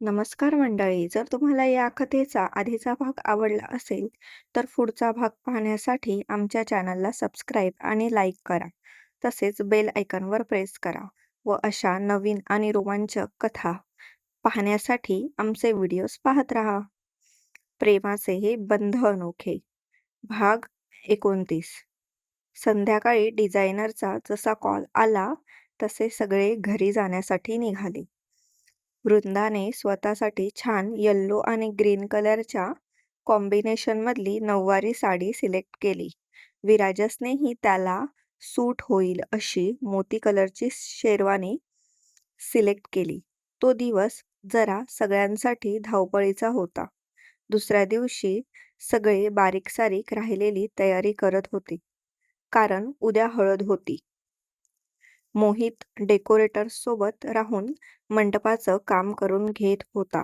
नमस्कार मंडळी. जर तुम्हाला या कथेचा आधीचा भाग आवडला असेल, तर पुढचा भाग पाहण्यासाठी आमच्या चॅनलला सबस्क्राईब आणि लाईक करा. तसेच बेल आयकॉनवर प्रेस करा व अशा नवीन आणि रोमांचक कथा पाहण्यासाठी आमचे व्हिडिओज पाहत राहा. प्रेमाचे हे बंध अनोखे भाग एकोणतीस संध्याकाळी डिझायनरचा जसा कॉल आला तसे सगळे घरी जाण्यासाठी निघाले. वृंदाने स्वतःसाठी छान यल्लो आणि ग्रीन कलरच्या कॉम्बिनेशनमधली नऊवारी साडी सिलेक्ट केली. विराजसनेही त्याला सूट होईल अशी मोती कलरची शेरवानी सिलेक्ट केली. तो दिवस जरा सगळ्यांसाठी धावपळीचा होता. दुसऱ्या दिवशी सगळे बारीक-सारीक राहिलेली तयारी करत होते. कारण उद्या हळद होती. मोहित डेकोरेटर्ससोबत राहून मंडपाचं काम करून घेत होता.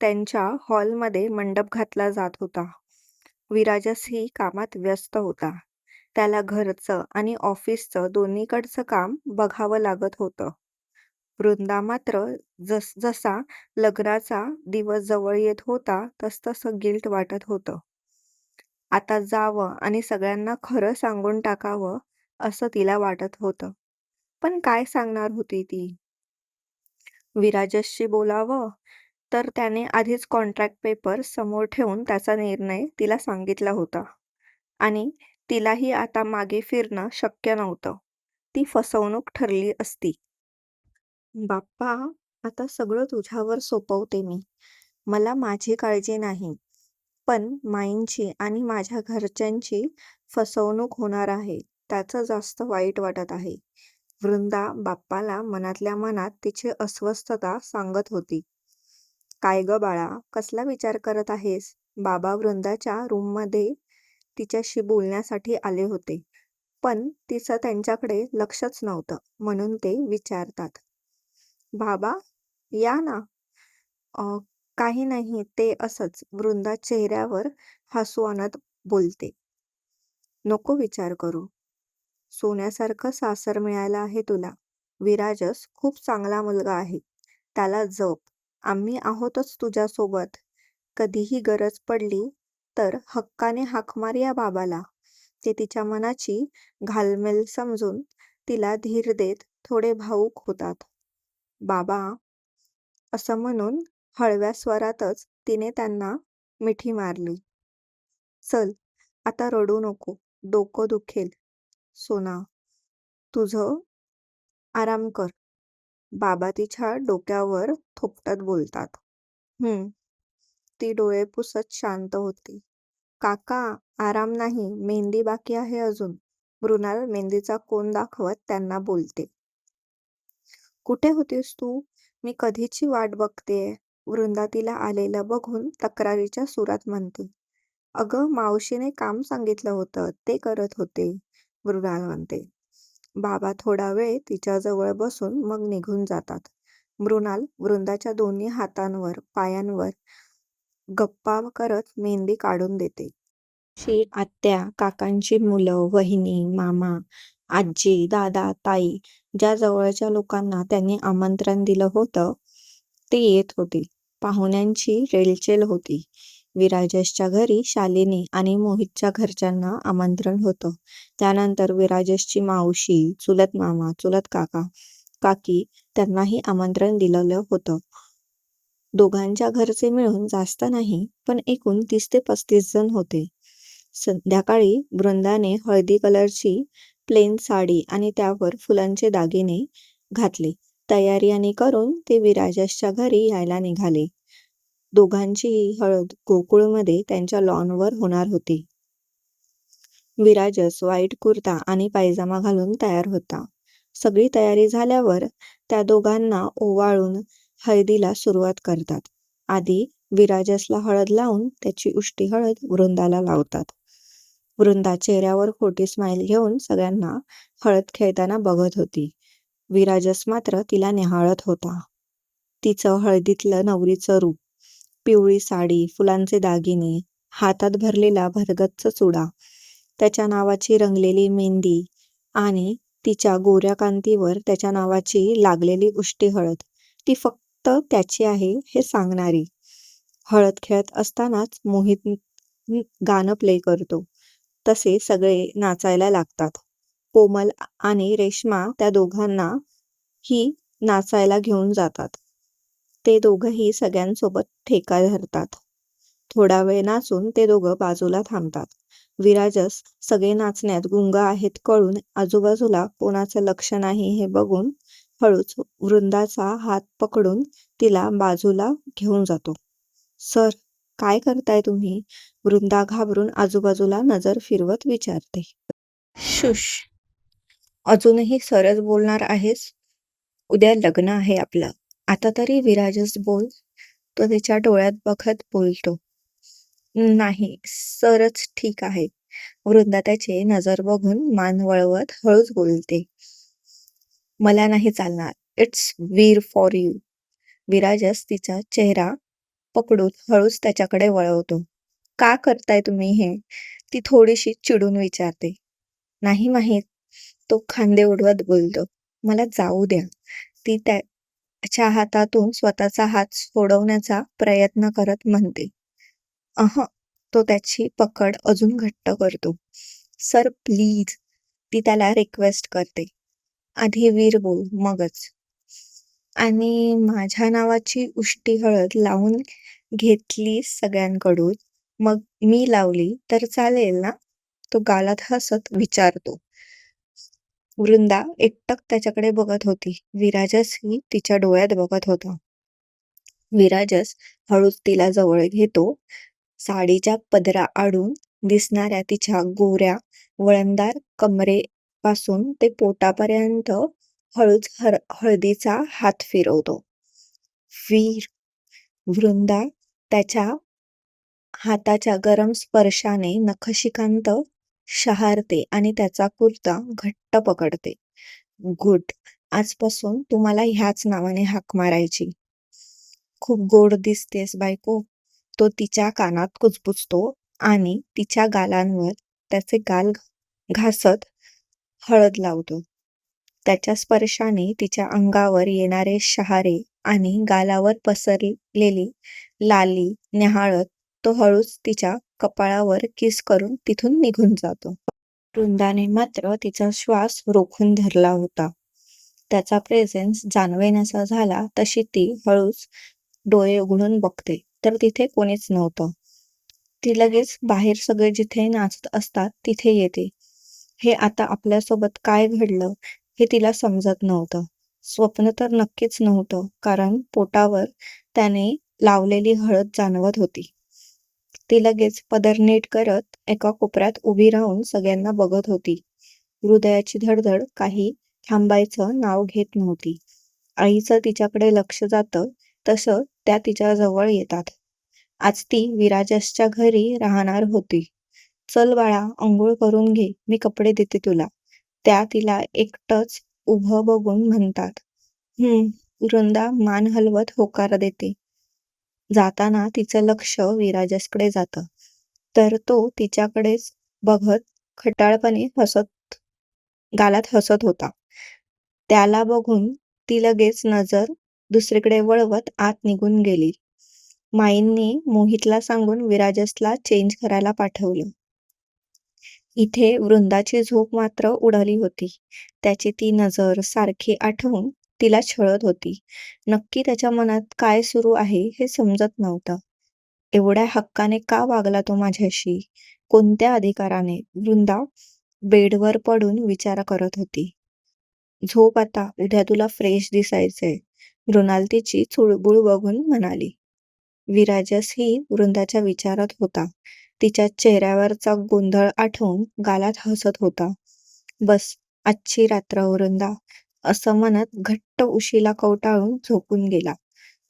त्यांच्या हॉलमध्ये मंडप घातला जात होता. विराजसही कामात व्यस्त होता. त्याला घरचं आणि ऑफिसचं दोन्हीकडचं काम बघावं लागत होतं. वृंदा मात्र जस जसा लग्नाचा दिवस जवळ येत होता तसतसं गिल्ट वाटत होतं. आता जावं आणि सगळ्यांना खरं सांगून टाकावं असं तिला वाटत होतं. पण काय सांगणार होती ती? विराजसशी बोलावं तर त्याने आधीच कॉन्ट्रॅक्ट पेपर समोर ठेवून त्याचा निर्णय तिला सांगितला होता. आणि तिलाही आता मागे फिरणं शक्य नव्हतं. ती फसवणूक ठरली असती. बाप्पा, आता सगळं तुझ्यावर सोपवते मी. मला माझी काळजी नाही. पण माईंची आणि माझ्या घरच्यांची फसवणूक होणार आहे त्याचं जास्त वाईट वाटत आहे. वृंदा बाप्पाला मनातल्या मनात तिची अस्वस्थता सांगत होती. काय गं बाळा, कसला विचार करत आहेस? बाबा वृंदाच्या रूममध्ये तिच्याशी बोलण्यासाठी आले होते. पण तिचं त्यांच्याकडे लक्षच नव्हतं म्हणून ते विचारतात. बाबा, या ना. काही नाही ते असंच. वृंदा चेहऱ्यावर हसू आणत बोलते. नको विचार करू. सोन्यासारखं सासर मिळालं आहे तुला. विराजस खूप चांगला मुलगा आहे. त्याला जप. आम्ही आहोतच तुझ्यासोबत. कधीही गरज पडली तर हक्काने हाक मार या बाबाला. ते तिच्या मनाची घालमेल समजून तिला धीर देत थोडे भावूक होतात. बाबा, असं म्हणून हळव्या स्वरातच तिने त्यांना मिठी मारली. चल, आता रडू नको. डोकं दुखेल. सोना, तुझं आराम कर. बाबा तिच्या डोक्यावर थोपटत बोलतात. हम्म ती डोळे पुसत शांत होती काका, आराम नाही. मेहंदी बाकी आहे अजून. मृणाल मेहंदीचा कोण दाखवत त्यांना बोलते. कुठे होतीस तू? मी कधीची वाट बघतेय. वृंदा तिला आलेलं बघून तक्रारीच्या सुरात म्हणते. अगं, मावशीने काम सांगितलं होतं ते करत होते. मृणाल म्हणते. बाबा थोडा वेळ तिच्याजवळ बसून मग निघून जातात. मृणाल वृंदाच्या दोन्ही हातांवर, पायांवर गप्पा करत मेहंदी काढून देते. शी आत्या, काकांची मुलं, वहिनी, मामा, आजी, दादा, ताई ज्या जवळच्या लोकांना त्यांनी आमंत्रण दिलं होतं ते येत होते. पाहुण्यांची रेलचेल होती. विराजेशच्या घरी शालिनी आणि मोहितच्या घरच्यांना आमंत्रण होतं. त्यानंतर विराजेशची मावशी, चुलत मामा, चुलत काका, काकी त्यांनाही आमंत्रण दिलेलं होतं. दोघांच्या घरचे मिळून जास्त नाही पण एकूण तीस ते पस्तीस जण होते. संध्याकाळी वृंदाने हळदी कलरची प्लेन साडी आणि त्यावर फुलांचे दागिने घातले. तयारी आणि करून ते विराजसच्या घरी यायला निघाले. दोघांचीही हळद गोकुळमध्ये त्यांच्या लॉनवर होणार होती. विराजस व्हाईट कुर्ता आणि पायजामा घालून तयार होता. सगळी तयारी झाल्यावर त्या दोघांना ओवाळून हळदीला सुरुवात करतात. आधी विराजसला हळद लावून त्याची उष्टी हळद वृंदाला लावतात. वृंदा चेहऱ्यावर खोटी स्माईल घेऊन सगळ्यांना हळद खेळताना बघत होती. विराजस मात्र तिला निहाळत होता. तिचं हळदीतलं नवरीचं रूप, पिवळी साडी, फुलांचे दागिने, हातात भरलेला भरगच्च चुडा, त्याच्या नावाची रंगलेली मेहंदी आणि तिच्या गोऱ्या कांतीवर त्याच्या नावाची लागलेली उष्टी हळद. ती फक्त फक्त त्याची आहे हे सांगणारी. हळद खेळत असतानाच मोहित गाणं प्ले करतो. तसे सगळे नाचायला लागतात. कोमल आणि रेश्मा त्या दोघांना ही नाचायला घेऊन जातात. ते दोघंही सगळ्यांसोबत ठेका धरतात. थोडा वेळ नाचून ते दोघं बाजूला थांबतात. विराजस सगळे नाचण्यात गुंग आहेत कळून आजूबाजूला कोणाचं लक्ष नाही हे बघून हळूच वृंदाचा हात पकडून तिला बाजूला घेऊन जातो. सर, काय करताय तुम्ही? वृंदा घाबरून आजूबाजूला नजर फिरवत विचारते. शुश. अजूनही सरच बोलणार आहेस? उद्या लग्न आहे आपलं. आता तरी विराजस बोल. तो तिच्या डोळ्यात बघत बोलतो. नाही, सरच ठीक आहे. वृंदा त्याचे नजर बघून मान वळवत हळूच बोलते. मला नाही चालणार. It's weird for you. Virajas तिचा चेहरा पकडून हळूच त्याच्याकडे वळवतो. का करताय तुम्ही हे? ती थोडीशी चिडून विचारते. नाही माहीत. तो खांदे उडवत बोलतो. मला जाऊ द्या. ती त्या च्या हातातून स्वतःचा हात सोडवण्याचा प्रयत्न करत म्हणते. अह तो त्याची पकड अजून घट्ट करतो. Sir please. ती त्याला रिक्वेस्ट करते. आधी वीर बोल, मगच. आणि माझ्या नावाची उष्टी हळद लावून घेतली सगळ्यांकडून, मग मी लावली तर चालेल ना? तो गालात हसत विचारतो. वृंदा एकटक त्याच्याकडे बघत होती. विराजसही तिच्या डोळ्यात बघत होता. विराजस हळूच तिला जवळ घेतो. साडीच्या पदरा आडून दिसणाऱ्या तिच्या गोऱ्या वळणदार कमरेपासून ते पोटापर्यंत हळूच हळदीचा हात फिरवतो. वीर. वृंदा त्याच्या हाताच्या गरम स्पर्शाने नखशिकांत शहारते आणि त्याचा कुर्ता घट्ट पकडते. गुड. आजपासून तुम्हाला ह्याच नावाने हाक मारायची. खूप गोड दिसतेस बायको. तो तिच्या कानात कुजबुजतो आणि तिच्या गालांवर त्याचे गाल घासत हळद लावतो. त्याच्या स्पर्शाने तिच्या अंगावर येणारे शहारे आणि गालावर पसरलेली लाली न्याहाळत तो हळूच तिच्या कपाळावर किस करून तिथून निघून जातो. वृंदाने मात्र तिचा श्वास रोखून धरला होता. त्याचा प्रेझेन्स जाणवेनासा झाला तशी ती हळूच डोळे उघडून बघते तर तिथे कोणीच नव्हतं. ती लगेच बाहेर सगळे जिथे नाचत असतात तिथे येते. हे आता आपल्यासोबत काय घडलं हे तिला समजत नव्हतं. स्वप्न तर नक्कीच नव्हतं कारण पोटावर त्याने लावलेली हळद जाणवत होती. ती लगेच पदर नीट करत एका कोपऱ्यात उभी राहून सगळ्यांना बघत होती. हृदयाची धडधड काही थांबायचं नाव घेत नव्हती. आईचं तिच्याकडे लक्ष जातं तसं त्या तिच्या जवळ येतात. आज ती विराजसच्या घरी राहणार होती. चल बाळा, अंघोळ करून घे. मी कपडे देते तुला. त्या तिला एकटच उभं बघून म्हणतात. हम्म. वृंदा मान हलवत होकार देते. जाताना तिचं लक्ष विराजसकडे जातं. तर तो तिच्याकडेच बघत खटाळपणे हसत गालात हसत होता. त्याला बघून ती लगेच नजर दुसरीकडे वळवत आत निघून गेली. माईंनी मोहितला सांगून विराजसला चेंज करायला पाठवलं. इथे वृंदाची झोप मात्र उडाली होती. त्याची ती नजर सारखी आठवून तिला छळत होती. नक्की त्याच्या मनात काय सुरू आहे हे समजत नव्हतं. एवढ्या हक्काने का वागला तो माझ्याशी? कोणत्या अधिकाराने? वृंदा बेडवर पडून विचार करत होती. झोप आता. उद्या तुला फ्रेश दिसायचंय. मृणाल तिची चुळबुळ बघून म्हणाली. विराजस ही वृंदाच्या विचारात होता. तिच्या चेहऱ्यावरचा गोंधळ आठवून गालात हसत होता. बस, आजची रात्र वृंदा, असं म्हणत घट्ट उशीला कवटाळून झोपून गेला.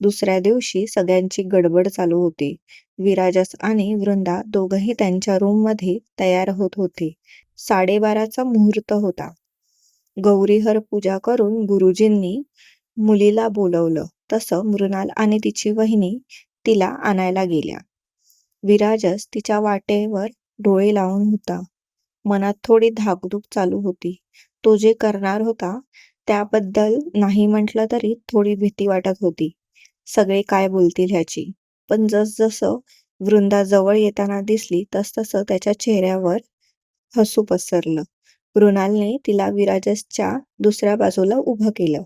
दुसऱ्या दिवशी सगळ्यांची गडबड चालू होती. विराजस आणि वृंदा दोघंही त्यांच्या रूममध्ये तयार होत होते. साडेबाराचा मुहूर्त होता. गौरीहर पूजा करून गुरुजींनी मुलीला बोलवलं तसं मृणाल आणि तिची वहिनी तिला आणायला गेल्या. विराजस तिच्या वाटेवर डोळे लावून होता. मनात थोडी धाकधूक चालू होती. तो जे करणार होता त्याबद्दल नाही म्हटलं तरी थोडी भीती वाटत होती. सगळे काय बोलतील ह्याची. पण जसजसं वृंदा जवळ येताना दिसली तसतसं त्याच्या चेहऱ्यावर हसू पसरलं. मृणालने तिला विराजसच्या दुसऱ्या बाजूला उभं केलं.